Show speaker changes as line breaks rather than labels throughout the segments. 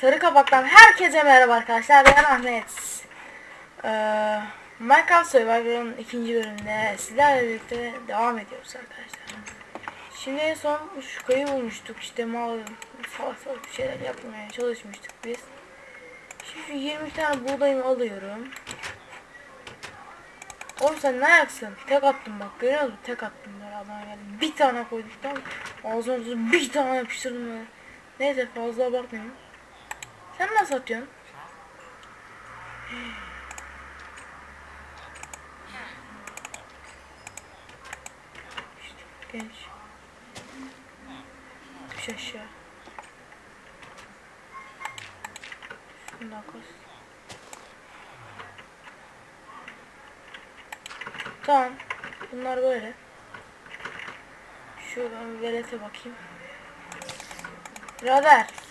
Sarı Kapak'tan herkese merhaba arkadaşlar. Ben Ahmet. Ee, Minecraft Survivor'ın ikinci bölümünde sizlerle birlikte devam ediyoruz arkadaşlar. Şimdi en son şu kayı bulmuştuk. İşte mal salak bir şeyler yapmaya çalışmıştık biz. Şimdi şu 20 tane buğdayımı alıyorum. Oğlum sen ne ayaksın? Tek attım bak görüyor musun? Tek attım böyle adama geldim. Bir tane koyduk tamam? Ağzına bir tane yapıştırdım böyle. Neyse fazla abartmayayım. Sen nasıl atıyorsun? Genç. Düş aşağı. Şundan kos. Tamam. Bunlar böyle. Şuradan velete bakayım. Birader.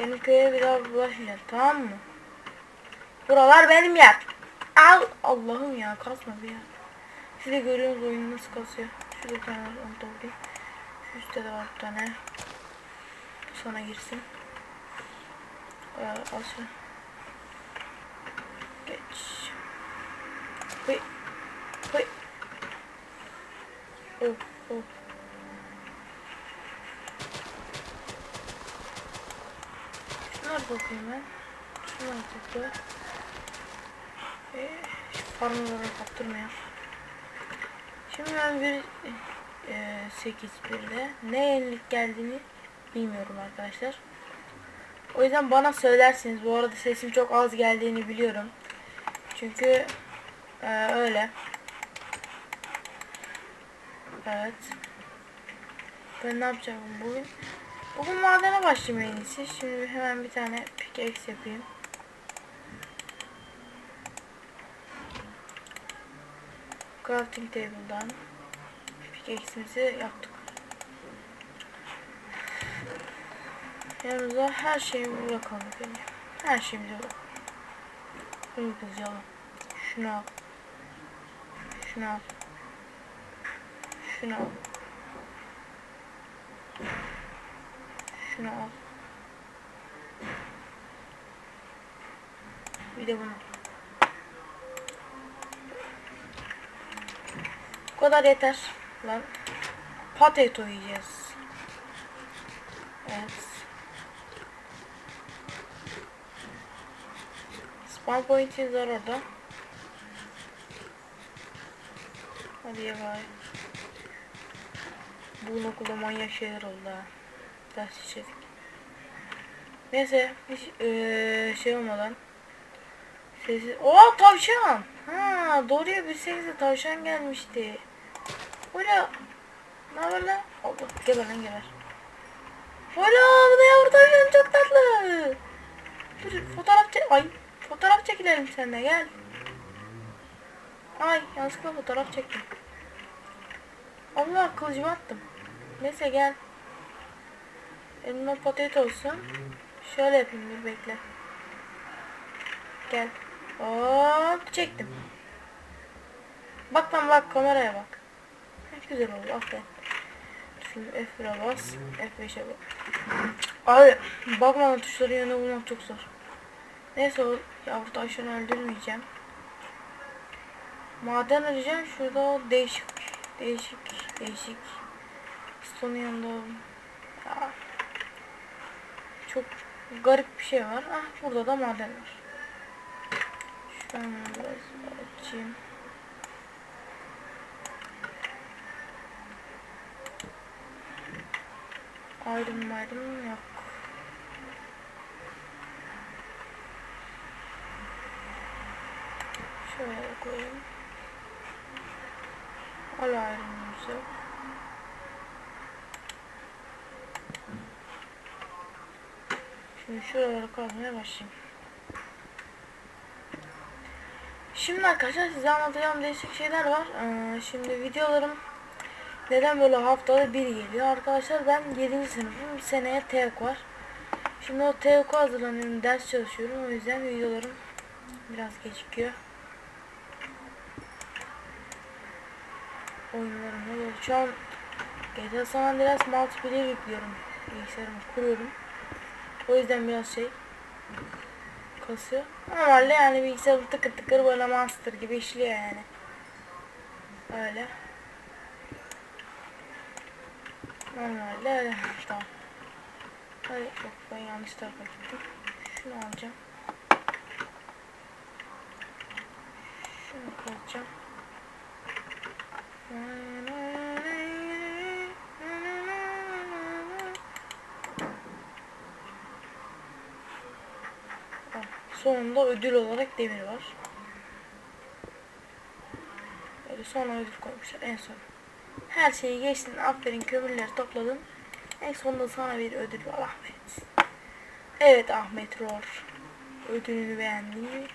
Benim köye bir daha bulaşmayacaksın tamam mı? Buralar benim yer. Al Allah'ım ya kasma bir ya. Siz de görüyorsunuz oyunu nasıl kasıyor. Şurada bir tane var onu toplayayım. Şu üstte de var bir tane. Sana girsin. Ee, al şunu. Geç. Hıy. Hıy. Oh, oh. Bakayım ben. Şunlar topla. Ee, şu farmları kaptırmayalım. Şimdi ben bir e, 8 birde ne yenilik geldiğini bilmiyorum arkadaşlar. O yüzden bana söylersiniz. Bu arada sesim çok az geldiğini biliyorum. Çünkü e, öyle. Evet. Ben ne yapacağım bugün? Bugün madene başlayayım en iyisi. Şimdi hemen bir tane pickaxe yapayım. Crafting table'dan pickaxe'imizi yaptık. Yanımıza her şeyimi bırakalım. Her şeyimizi bırakalım. Bunu kızalım. Şunu al. Şunu al. Şunu al. Şunu al. Bir de bunu. Bu kadar yeter. Lan. Potato yiyeceğiz. Evet. Spawn point'imiz var orada. Hadi ya bari. Bugün okulda manyak şeyler oldu ha. Ders işledik. Neyse hiç eee, şey olmadan sesi... Oo tavşan! Ha doğru ya bir sekizde tavşan gelmişti. Böyle ne haber lan? Allah geber lan geber. Ola bu da yavru tavşan çok tatlı. Dur fotoğraf çek... Ay fotoğraf çekilelim seninle gel. Ay yanlışlıkla fotoğraf çektim. Allah kılıcımı attım. Neyse gel. Elimde patates olsun. Şöyle yapayım bir bekle. Gel. Hop çektim. Bak lan bak kameraya bak. Ne güzel oldu aferin. Şimdi F1'e bas. F5'e bas. Abi bakmadan tuşları yanına bulmak çok zor. Neyse o yavru tavşanı öldürmeyeceğim. Maden arayacağım. Şurada o değişik değişik değişik. Stonun yanında ya. Çok garip bir şey var. Ah burada da maden var. Şunu biraz açayım. Ayrım ayrım yok. Şöyle koyayım. Hala ayrımımız Şimdi şuraları kazmaya başlayayım. Şimdi arkadaşlar size anlatacağım değişik şeyler var. Ee, şimdi videolarım neden böyle haftada bir geliyor? Arkadaşlar ben 7. sınıfım. Bir seneye TEOK var. Şimdi o TEOK'a hazırlanıyorum. Ders çalışıyorum. O yüzden videolarım biraz gecikiyor. Oyunlarımda böyle. Şu an GTA San Andreas multiplayer yüklüyorum. Bilgisayarımı kuruyorum. O yüzden biraz şey kasıyor. Normalde yani bilgisayar tıkır tıkır böyle monster gibi işliyor yani. Öyle. Normalde öyle. Tamam. Hadi bak ben yanlış tarafa gittim. Şunu alacağım. Şunu kazacağım. Ah, Sonunda ödül olarak demir var. Böyle sonra ödül koymuşlar en son. Her şeyi geçtin aferin kömürleri topladın. En sonunda sana bir ödül var Ahmet. Evet Ahmet Ror. Ödülünü beğendin?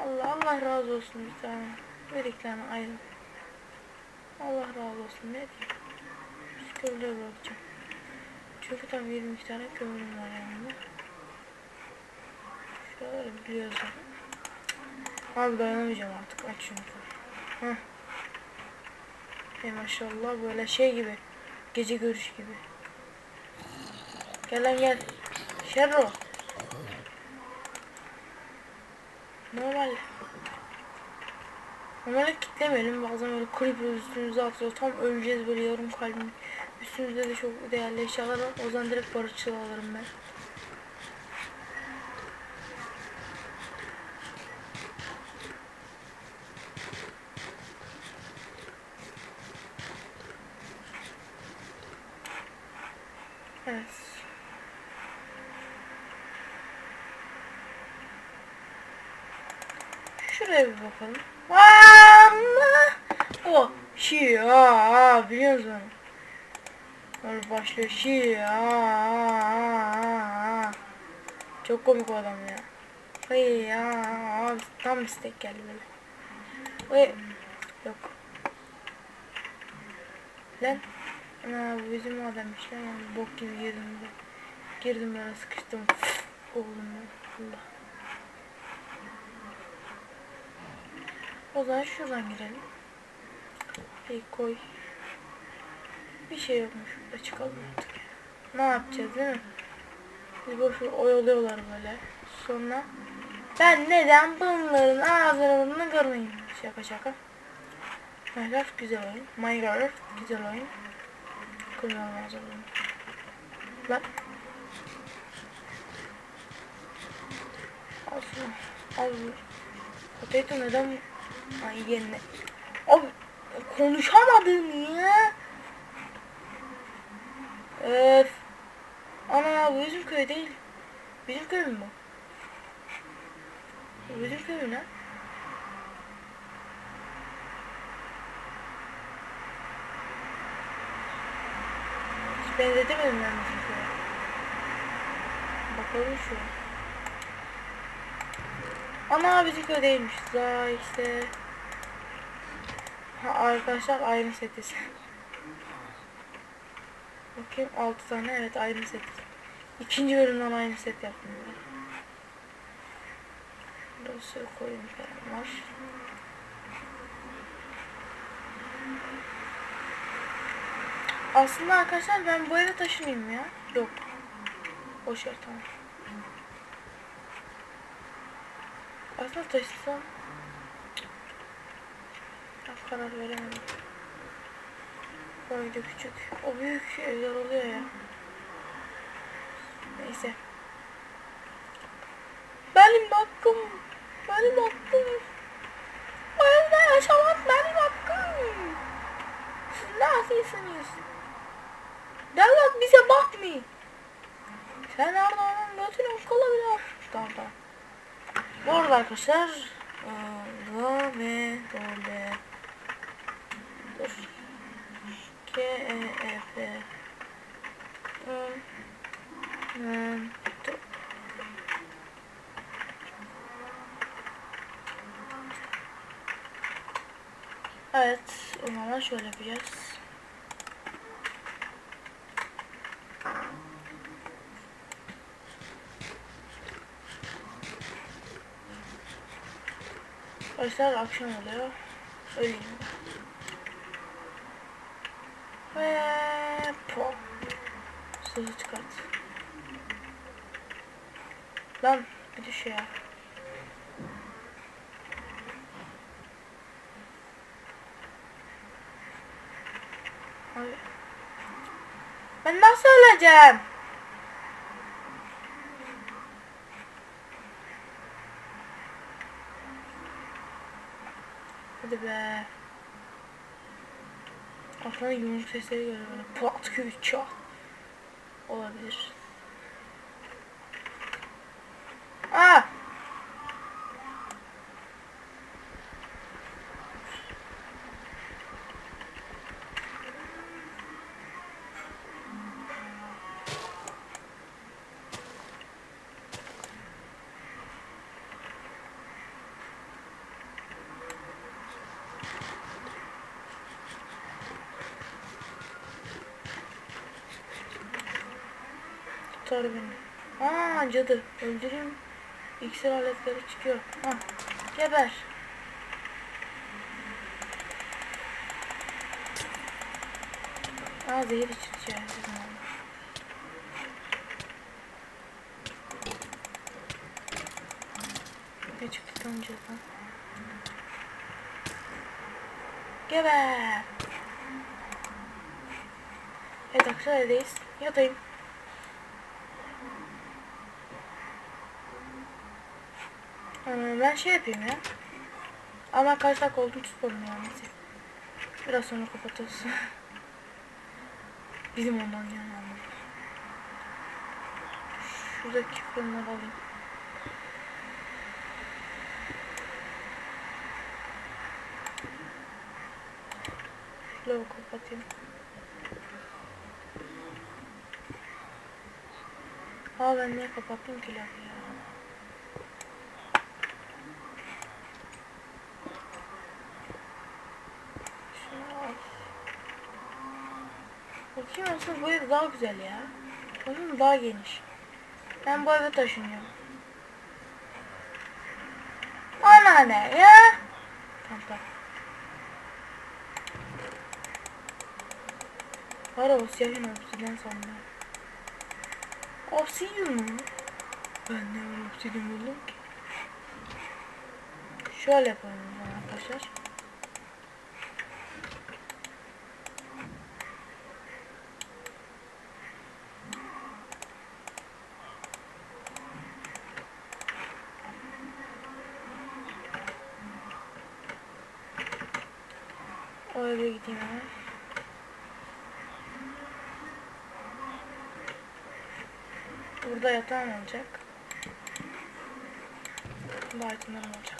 Allah Allah razı olsun bir tane. Verdiklerine ayrı. Allah razı olsun ne diyeyim. Kömürleri bırakacağım. Çünkü tam 22 tane kömürüm var yanımda. Şöyle biliyorsun. Abi dayanamayacağım artık aç şunu. Heh. Ey maşallah böyle şey gibi. Gece görüş gibi. Gel lan gel. Şerro. Normal. Normalde kitlemeyelim. Bazen böyle creeper üstümüze atıyor. Tam öleceğiz böyle yarım kalbim. Üstümüzde de çok değerli eşyalar var. O zaman direkt barışçıl alırım ben. Evet. Şuraya bir bakalım. Ama o şi aa biliyor musun? Böyle başlıyor şi aa Çok komik adam ya. Ay ya tam istek geldi böyle. Ay yok. Lan Ana bu bizim adammış lan yani bok gibi girdim de. Girdim böyle sıkıştım. Oğlum. Allah. O zaman şuradan girelim. Hey koy. Bir şey yokmuş çıkalım artık. Ne yapacağız değil mi? Biz boş oyalıyorlar böyle. Sonra ben neden bunların ağzını kırmayayım? Şaka şaka. Minecraft güzel oyun. Minecraft güzel oyun. Kırmam lazım. Lan. Al bunu. Potato neden? Ay yerine. Abi konuşamadım ya. Öf. Ana bu bizim köy değil. Bizim köy mü bu? Bizim köy lan? Hiç benzetemedim ben bizim köye. Bakalım şu. Ana bizim köy değilmiş. Daha işte. Arkadaşlar aynı setiz. Bakayım 6 tane evet aynı set. İkinci bölümden aynı set yaptım. Burası koyun falan var. Aslında arkadaşlar ben bu eve taşınayım ya. Yok. Boş ver tamam. Aslında taşısam karar veremedim. Boyda küçük. O büyük evler oluyor ya. Neyse. Benim hakkım. Benim hakkım. Bu evde yaşamak benim hakkım. Siz nasılsınız? Devlet bize bakmıyor. Sen nerede onun götünü kalabilir. Tamam tamam. Bu arada arkadaşlar Ga ve Dole K E E F Ön Dur Evet, o zaman şöyle yapacağız. Arkadaşlar akşam oluyor. Öleyim. Ve pop. Sözü çıkart. Lan bir düş ya. Abi. Ben nasıl öleceğim? Hadi be. Aslında yumruk sesleri böyle. Pat küt çat. Olabilir. Aa! Tutar beni. Aa cadı. Öldüreyim. İksir aletleri çıkıyor. Ha. Geber. Aa zehir içeceğiz. Ne çıktı tam cadı? Geber. Evet arkadaşlar evdeyiz. Yatayım. Ee, ben şey yapayım ya. Ama kaç dakika oldu tutmadım yani. Biraz sonra kapatırız. Bizim ondan yani. Şuradaki fırınları alayım. Şöyle kapatayım. Aa ben niye kapattım ki lafı ya? Şunu al. Bakayım aslında bu ev daha güzel ya. Bakın daha geniş. Ben bu eve taşınıyorum. Ana ne ya? Tamam tamam. Var o siyahın obsidian sandım. Obsidian mı? Ben ne öyle obsidian buldum ki? Şöyle yapalım arkadaşlar. Eve gideyim hemen. Burada yatağım olacak. Burada itemlerim olacak.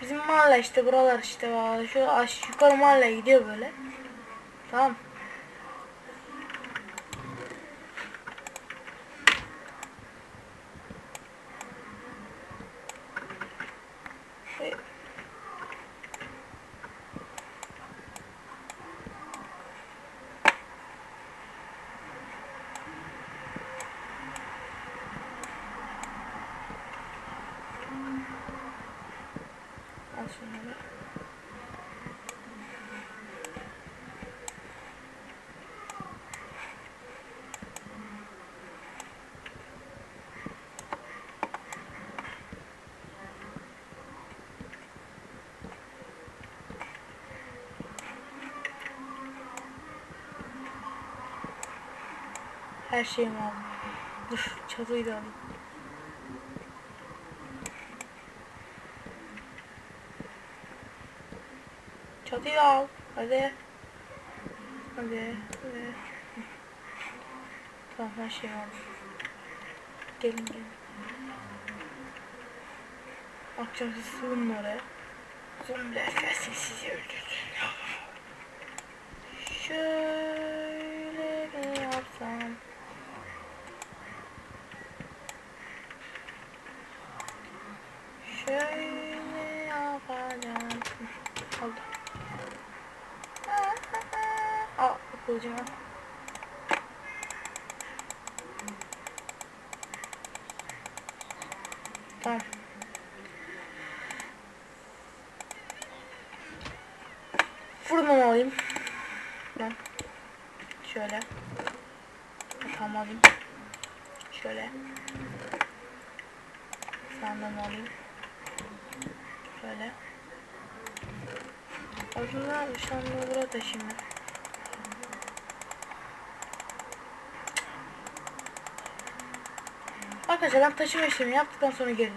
Bizim mahalle işte buralar işte. Şu aş yukarı mahalle gidiyor böyle. Tamam. E, Al şunları. Her şeyimi aldım. Dur çatıyı da alayım. Çatıyı da al. Hadi. Hadi. Hadi. Tamam her şeyi aldım. Gelin gelin. Akşam siz sığının oraya. Zombiler gelsin sizi öldürsün. Şöyle Böyle yaparım. Oldu. Aa, bulacağım. Dar. Fırınımı alayım. Ben şöyle. Tam alayım. Şöyle. Senden alayım. Aslında sandığı buraya taşıyayım ben. Arkadaşlar ben taşıma işlemi yaptıktan sonra geri.